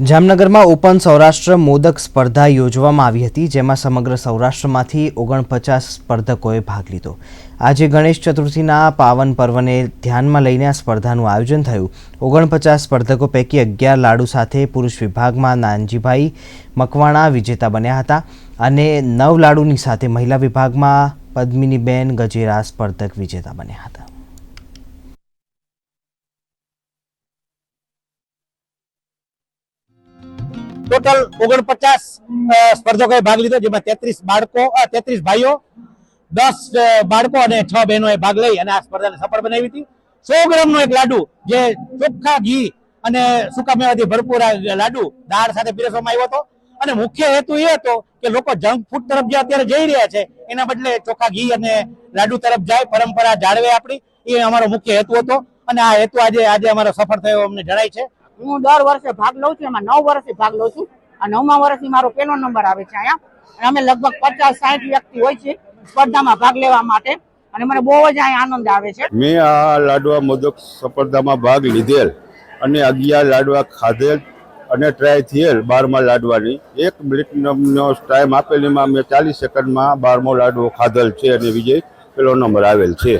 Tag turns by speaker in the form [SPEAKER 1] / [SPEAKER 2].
[SPEAKER 1] જામનગરમાં ઓપન સૌરાષ્ટ્ર મોદક સ્પર્ધા યોજવામાં આવી હતી, જેમાં સમગ્ર સૌરાષ્ટ્રમાંથી ઓગણપચાસ સ્પર્ધકોએ ભાગ લીધો. આજે ગણેશ ચતુર્થીના પાવન પર્વને ધ્યાનમાં લઈને આ સ્પર્ધાનું આયોજન થયું. ઓગણપચાસ સ્પર્ધકો પૈકી અગિયાર લાડુ સાથે પુરુષ વિભાગમાં નાનજીભાઈ મકવાણા વિજેતા બન્યા હતા અને નવ લાડુની સાથે મહિલા વિભાગમાં પદ્મિનીબેન ગજેરા સ્પર્ધક વિજેતા બન્યા હતા.
[SPEAKER 2] ટોટલ ઓગણપચાસ સ્પર્ધકોએ ભાગ લીધો, જેમાં તેત્રીસ બાળકો તેત્રીસ ભાઈઓ, દસ બાળકો અને છ બહેનોએ ભાગ લઈ અને આ સ્પર્ધાને સફળ બનાવી હતી. સો ગ્રામનો એક લાડુ, જે ચોખ્ખા ઘી અને સૂકા મેવાથી ભરપૂર લાડુ દાળ સાથે પીરસવામાં આવ્યો હતો. અને મુખ્ય હેતુ એ હતો કે લોકો જંક ફૂડ તરફ જે અત્યારે જઈ રહ્યા છે, એના બદલે ચોખ્ખા ઘી અને લાડુ તરફ જાય, પરંપરા જાળવે આપણી. એ અમારો મુખ્ય હેતુ હતો. અને આ હેતુ આજે આજે અમારો સફળ થયો, અમને જણાય છે.
[SPEAKER 3] હું દર વર્ષે ભાગ લઉં છું, એમાં નવ વર્ષથી ભાગ લઉં છું. આ નવમા વર્ષથી મારો પહેલો નંબર આવે છે અહીંયા. અને અમે લગભગ પચાસ સાઠ વ્યક્તિ હોય છે સ્પર્ધામાં ભાગ લેવા માટે. અને મને બહુ જ અહીંયા આનંદ આવે છે.
[SPEAKER 4] મેં આ લાડવા મોદક સ્પર્ધામાં ભાગ લીધેલ અને અગિયાર લાડવા ખાધેલ અને ટ્રાય થયેલ બારમા લાડવાની. એક મિનિટનો ટાઈમ આપેલીમાં મેં ચાલીસ સેકન્ડમાં બારમો લાડવો ખાધેલ છે અને વિજય. પેલો નંબર આવેલ છે.